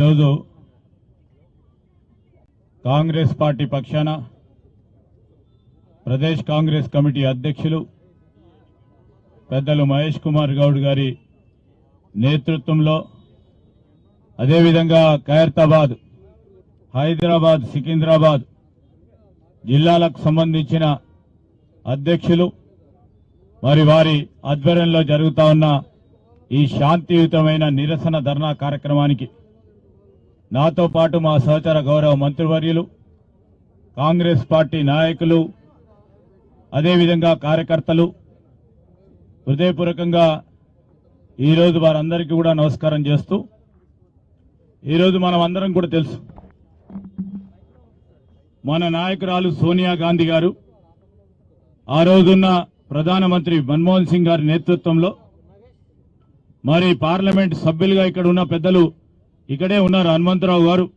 ఈరోజు కాంగ్రెస్ పార్టీ పక్షాన ప్రదేశ్ కాంగ్రెస్ కమిటీ అధ్యక్షులు పెద్దలు మహేష్ కుమార్ గౌడ్ గారి నేతృత్వంలో అదేవిధంగా ఖైరతాబాద్ హైదరాబాద్ సికింద్రాబాద్ జిల్లాలకు సంబంధించిన అధ్యక్షులు మరి వారి ఆధ్వర్యంలో జరుగుతా ఉన్న ఈ శాంతియుతమైన నిరసన ధర్నా కార్యక్రమానికి నాతో పాటు మా సహచర గౌరవ మంత్రివర్యులు కాంగ్రెస్ పార్టీ నాయకులు అదేవిధంగా కార్యకర్తలు హృదయపూర్వకంగా ఈరోజు వారందరికీ కూడా నమస్కారం చేస్తూ ఈరోజు మనం అందరం కూడా తెలుసు. మన నాయకురాలు సోనియా గాంధీ గారు ఆ రోజున్న ప్రధానమంత్రి మన్మోహన్ సింగ్ గారి నేతృత్వంలో మరి పార్లమెంట్ సభ్యులుగా ఇక్కడ ఉన్న పెద్దలు ఇక్కడే ఉన్నారు హనుమంతరావు గారు.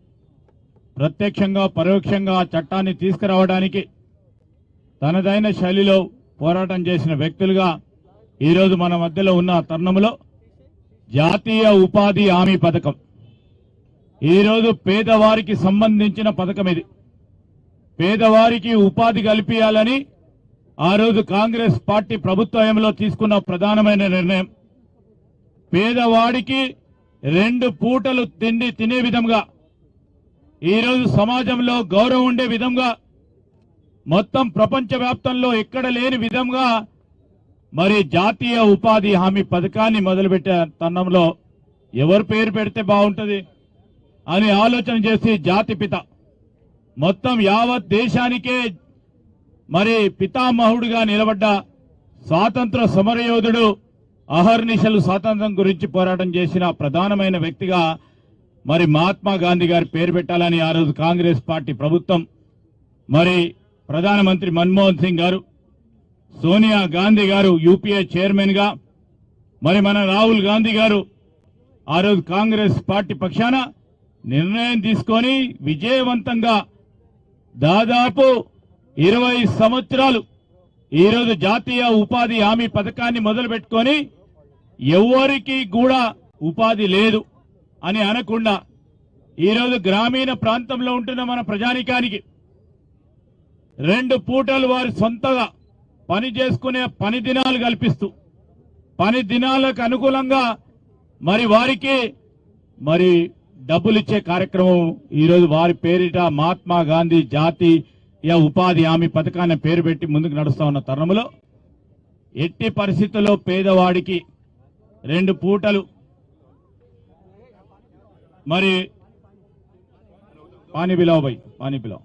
ప్రత్యక్షంగా పరోక్షంగా ఆ చట్టాన్ని తీసుకురావడానికి తనదైన శైలిలో పోరాటం చేసిన వ్యక్తులుగా ఈరోజు మన మధ్యలో ఉన్న తరుణంలో జాతీయ ఉపాధి హామీ పథకం. ఈరోజు పేదవారికి సంబంధించిన పథకం ఇది. పేదవారికి ఉపాధి కల్పించాలని ఆ రోజు కాంగ్రెస్ పార్టీ ప్రభుత్వంలో తీసుకున్న ప్రధానమైన నిర్ణయం. పేదవాడికి రెండు పూటలు తిండి తినే విధంగా ఈరోజు సమాజంలో గౌరవం ఉండే విధంగా మొత్తం ప్రపంచవ్యాప్తంలో ఎక్కడ లేని విధంగా మరి జాతీయ ఉపాధి హామీ పథకాన్ని మొదలుపెట్టే తరుణంలో ఎవరు పేరు పెడితే బాగుంటుంది అని ఆలోచన చేసి జాతిపిత మొత్తం యావత్ దేశానికే మరి పితామహుడిగా నిలబడ్డ స్వాతంత్ర సమరయోధుడు అహర్నిశలు స్వాతంత్రం గురించి పోరాటం చేసిన ప్రధానమైన వ్యక్తిగా మరి మహాత్మా గాంధీ గారి పేరు పెట్టాలని ఆ రోజు కాంగ్రెస్ పార్టీ ప్రభుత్వం మరి ప్రధానమంత్రి మన్మోహన్ సింగ్ గారు సోనియా గాంధీ గారు యూపీఏ చైర్మన్గా మరి మన రాహుల్ గాంధీ గారు ఆ రోజు కాంగ్రెస్ పార్టీ పక్షాన నిర్ణయం తీసుకొని విజయవంతంగా దాదాపు ఇరవై సంవత్సరాలు ఈరోజు జాతీయ ఉపాధి హామీ పథకాన్ని మొదలుపెట్టుకొని ఎవరికి కూడా ఉపాధి లేదు అని అనకుండా ఈరోజు గ్రామీణ ప్రాంతంలో ఉంటున్న మన ప్రజానికానికి రెండు పూటలు వారి సొంతగా పని చేసుకునే పని దినాలు కల్పిస్తూ పని దినాలకు అనుకూలంగా మరి వారికి మరి డబ్బులు ఇచ్చే కార్యక్రమం ఈరోజు వారి పేరిట మహాత్మా గాంధీ జాతీయ ఉపాధి హామీ పథకాన్ని పేరు పెట్టి ముందుకు నడుస్తా ఉన్న తరుణంలో ఎట్టి పరిస్థితుల్లో పేదవాడికి రెండు పూటలు. మరి పానీ పిలావు బై పానీ పిలావు.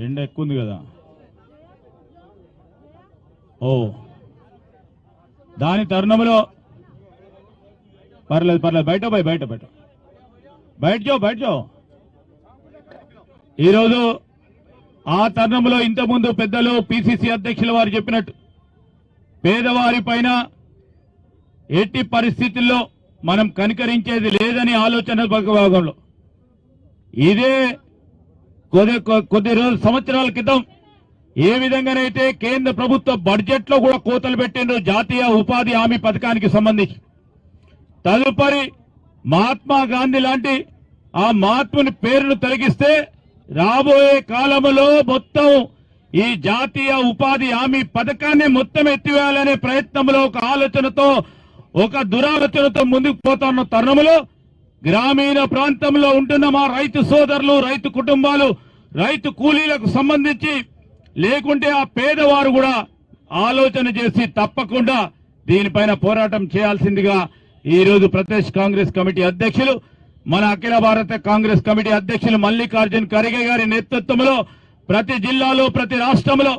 ఎండ ఎక్కువ ఉంది కదా. ఓ. దాని తరుణంలో పర్లేదు పర్లేదు. బయట పోయి బయట బయట. బయట చో బయట చో ఈరోజు ఆ తరుణంలో ఇంతకుముందు పెద్దలు పిసిసి అధ్యక్షుల వారు చెప్పినట్టు పేదవారి పైన ఎట్టి పరిస్థితుల్లో మనం కనికరించేది లేదని ఆలోచన భాగంలో ఇదే కొద్ది కొద్ది రోజు సంవత్సరాల క్రితం ఏ విధంగానైతే కేంద్ర ప్రభుత్వ బడ్జెట్లో కూడా కోతలు పెట్టిండ్రు జాతీయ ఉపాధి హామీ పథకానికి సంబంధించి. తదుపరి మహాత్మా గాంధీ లాంటి ఆ మహాత్ముని పేరును తొలగిస్తే రాబోయే కాలంలో మొత్తం ఈ జాతీయ ఉపాధి హామీ పథకాన్ని మొత్తం ఎత్తివేయాలనే ప్రయత్నంలో ఒక ఆలోచనతో ఒక దురాలోచనతో ముందుకు పోతున్న తరుణంలో గ్రామీణ ప్రాంతంలో ఉంటున్న మా రైతు సోదరులు రైతు కుటుంబాలు రైతు కూలీలకు సంబంధించి లేకుంటే ఆ పేదవారు కూడా ఆలోచన చేసి తప్పకుండా దీనిపైన పోరాటం చేయాల్సిందిగా ఈ రోజు ప్రదేశ్ కాంగ్రెస్ కమిటీ అధ్యక్షులు మన అఖిల భారత కాంగ్రెస్ కమిటీ అధ్యక్షులు మల్లికార్జున్ ఖర్గే గారి నేతృత్వంలో ప్రతి జిల్లాలో ప్రతి రాష్ట్రంలో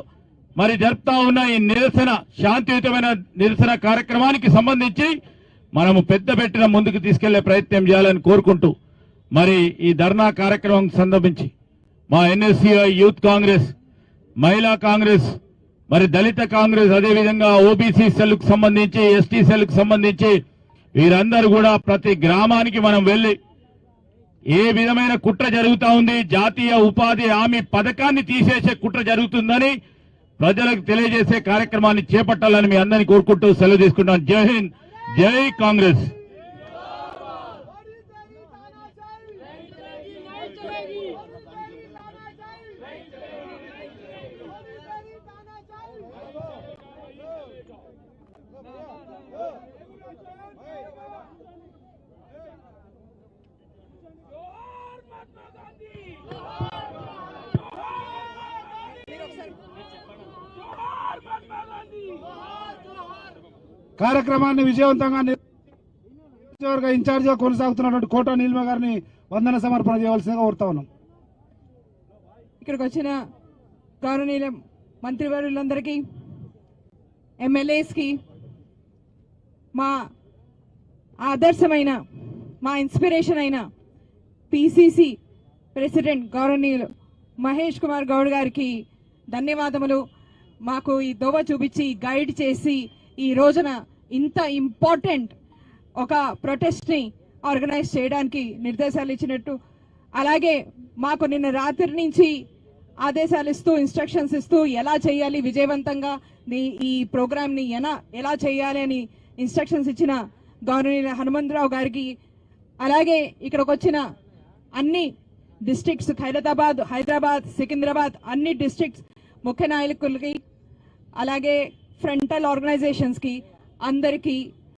మరి జరుపుతా ఉన్న ఈ నిరసన శాంతియుతమైన నిరసన కార్యక్రమానికి సంబంధించి మనము పెద్ద పెట్టిన ముందుకు తీసుకెళ్ళే ప్రయత్నం చేయాలని కోరుకుంటూ మరి ఈ ధర్నా కార్యక్రమం సందర్భించి మా ఎన్ఎస్సీఐ యూత్ కాంగ్రెస్ మహిళా కాంగ్రెస్ మరి దళిత కాంగ్రెస్ అదేవిధంగా ఓబీసీ సెల్కు సంబంధించి ఎస్టీ సెల్కు సంబంధించి వీరందరూ కూడా ప్రతి గ్రామానికి మనం వెళ్ళి ఏ విధమైన కుట్ర జరుగుతా ఉంది జాతీయ ఉపాధి హామీ పథకాన్ని తీసేసే కుట్ర జరుగుతుందని ప్రజలకు తెలియజేసే కార్యక్రమాన్ని చేపట్టాలని మీ అందరినీ కోరుకుంటూ సెలవు తీసుకుంటాను జై హింద్ జై కాంగ్రెస్. కార్యక్రమాన్ని విజయవంతంగా నియోజకవర్గ ఇన్ఛార్జిగా కొనసాగుతున్నటువంటి కోట నీలిమ గారిని వందన సమర్పణ చేయవలసిందిగా కోరుతా ఉన్నాం. ఇక్కడికి వచ్చిన గౌరవనీయుల మంత్రివర్యులందరికీ ఎమ్మెల్యేస్కి మా ఆదర్శమైన మా ఇన్స్పిరేషన్ అయిన పిసిసి ప్రెసిడెంట్ గౌరవనీయులు మహేష్ కుమార్ గౌడ్ గారికి ధన్యవాదములు. మాకు ఈ దోవ చూపించి గైడ్ చేసి ఈ రోజున ఇంత ఇంపార్టెంట్ ఒక ప్రొటెస్ట్ని ఆర్గనైజ్ చేయడానికి నిర్దేశాలు ఇచ్చినట్టు. అలాగే మాకు నిన్న రాత్రి నుంచి ఆదేశాలు ఇస్తూ ఇన్స్ట్రక్షన్స్ ఇస్తూ ఎలా చేయాలి విజయవంతంగా ఈ ప్రోగ్రామ్ని ఎలా ఎలా చేయాలి అని ఇన్స్ట్రక్షన్స్ ఇచ్చిన గౌరవనీయ హనుమంతరావు గారికి. అలాగే ఇక్కడికి వచ్చిన అన్ని డిస్ట్రిక్ట్స్ ఖైరతాబాద్ హైదరాబాద్ సికింద్రాబాద్ అన్ని డిస్ట్రిక్ట్స్ ముఖ్య నాయకులకి. అలాగే फ्रंटल ऑर्गेनाइजेशंस की अंदर की